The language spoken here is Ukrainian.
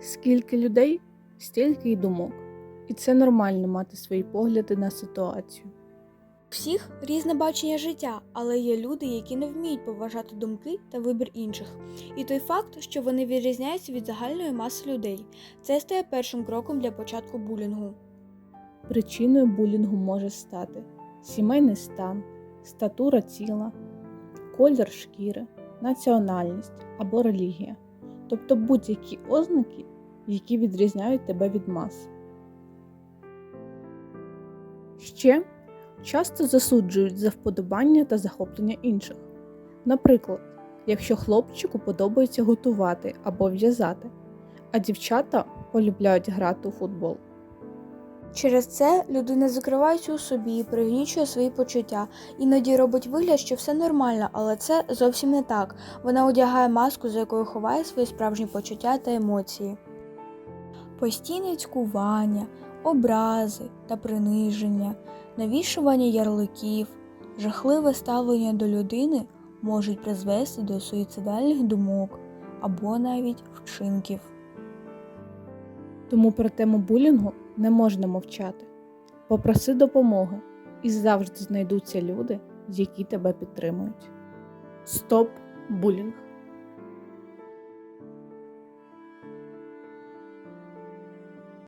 Скільки людей, стільки й думок. І це нормально мати свої погляди на ситуацію. У всіх різне бачення життя, але є люди, які не вміють поважати думки та вибір інших. І той факт, що вони відрізняються від загальної маси людей, це стає першим кроком для початку булінгу. Причиною булінгу може стати сімейний стан, статура тіла, колір шкіри, національність або релігія, тобто будь-які ознаки, які відрізняють тебе від мас. Ще часто засуджують за вподобання та захоплення інших. Наприклад, якщо хлопчику подобається готувати або в'язати, а дівчата полюбляють грати у футбол. Через це людина закривається у собі, пригнічує свої почуття, іноді робить вигляд, що все нормально, але це зовсім не так. Вона одягає маску, за якою ховає свої справжні почуття та емоції. Постійне цькування, образи та приниження, навішування ярликів, жахливе ставлення до людини можуть призвести до суїцидальних думок або навіть вчинків. Тому про тему булінгу не можна мовчати. Попроси допомоги, і завжди знайдуться люди, які тебе підтримують. Стоп булінг!